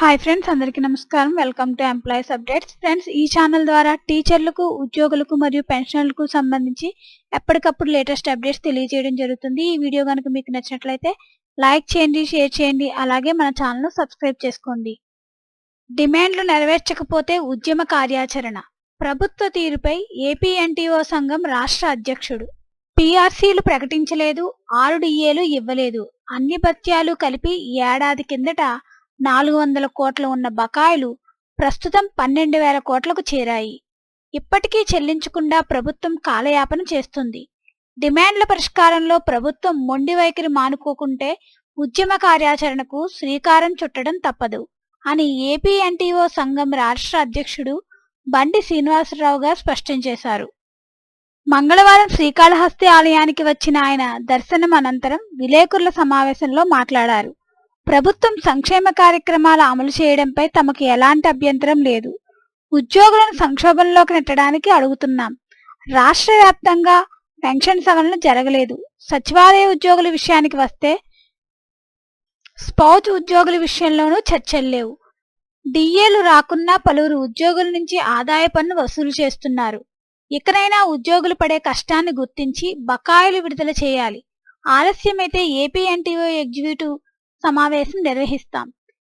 Hi friends అందరికీ నమస్కారం. Welcome to employees updates friends ఈ ఛానల్ ద్వారా టీచర్లకు ఉద్యోగులకు మరియు పెన్షనర్లకు సంబంధించి ఎప్పటికప్పుడు లేటెస్ట్ అప్డేట్స్ తెలియజేయడం జరుగుతుంది. ఈ వీడియో కనుక మీకు నచ్చినట్లయితే లైక్ చేయండి షేర్ చేయండి అలాగే మన ఛానల్ను సబ్స్క్రైబ్ చేసుకోండి. డిమాండ్లు నెరవేర్చకపోతే ఉద్యమ కార్యాచరణ. ప్రభుత్వ తీరుపై ఏపీ ఎన్టీఓ సంఘం రాష్ట్ర అధ్యక్షుడు. పీఆర్సీలు ప్రకటించలేదు ఆరు డిఏలు ఇవ్వలేదు. అన్ని భత్యాలు కలిపి ఏడాది కిందట నాలుగు వందల కోట్లు ఉన్న బకాయిలు ప్రస్తుతం పన్నెండు వేల కోట్లకు చేరాయి. ఇప్పటికీ చెల్లించకుండా ప్రభుత్వం కాలయాపన చేస్తుంది. డిమాండ్ల పరిష్కారంలో ప్రభుత్వం మొండి వైఖరి మానుకోకుంటే ఉద్యమ కార్యాచరణకు శ్రీకారం చుట్టడం తప్పదు అని ఏపీ ఎన్టీఓ సంఘం రాష్ట్ర అధ్యక్షుడు బండి శ్రీనివాసరావు గారు స్పష్టం చేశారు. మంగళవారం శ్రీకాళహస్తి ఆలయానికి వచ్చిన ఆయన దర్శనం అనంతరం విలేకరుల సమావేశంలో మాట్లాడారు. ప్రభుత్వం సంక్షేమ కార్యక్రమాల అమలు చేయడంపై తమకు ఎలాంటి అభ్యంతరం లేదు. ఉద్యోగులను సంక్షోభంలోకి నెట్టడానికి అడుగుతున్నాం. రాష్ట్ర వ్యాప్తంగా పెన్షన్ సవరణ జరగలేదు. సచివాలయ ఉద్యోగుల విషయానికి వస్తే స్పౌచ్ ఉద్యోగుల విషయంలోనూ చర్చలు లేవు. డిఏలు రాకున్నా పలువురు ఉద్యోగుల నుంచి ఆదాయ పన్ను వసూలు చేస్తున్నారు. ఇకనైనా ఉద్యోగులు పడే కష్టాన్ని గుర్తించి బకాయిలు విడుదల చేయాలి. ఆలస్యమైతే ఏపీ ఎన్టీఓ ఎగ్జిక్యూటివ్ సమావేశం నిర్వహిస్తాం.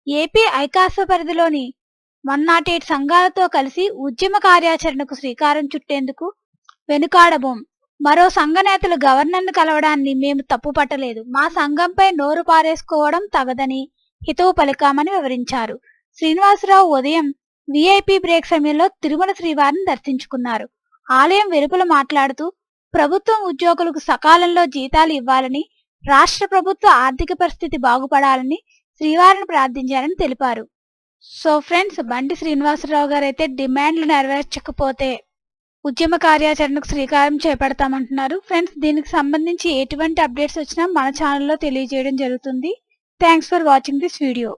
ఏపీ ఐకాస పరిధిలోని వన్ నాట్ ఎయిట్ సంఘాలతో కలిసి ఉద్యమ కార్యాచరణకు శ్రీకారం చుట్టేందుకు వెనుకాడబోం. మరో సంఘ నేతలు గవర్నర్ను కలవడాన్ని మేము తప్పుపట్టలేదు. మా సంఘంపై నోరు పారేసుకోవడం తగదని హితవు పలికామని వివరించారు. శ్రీనివాసరావు ఉదయం విఐపి బ్రేక్ సమయంలో తిరుమల శ్రీవారిని దర్శించుకున్నారు. ఆలయం వెలుపల మాట్లాడుతూ ప్రభుత్వం ఉద్యోగులకు సకాలంలో జీతాలు ఇవ్వాలని రాష్ట్ర ప్రభుత్వ ఆర్థిక పరిస్థితి బాగుపడాలని శ్రీవారిని ప్రార్థించారని తెలిపారు. సో ఫ్రెండ్స్ బండి శ్రీనివాసరావు గారు అయితే డిమాండ్లు నెరవేర్చకపోతే ఉద్యమ కార్యాచరణకు శ్రీకారం చేపడతామంటున్నారు. ఫ్రెండ్స్ దీనికి సంబంధించి ఎటువంటి అప్డేట్స్ వచ్చినా మన ఛానల్లో తెలియజేయడం జరుగుతుంది. Thanks for watching this video.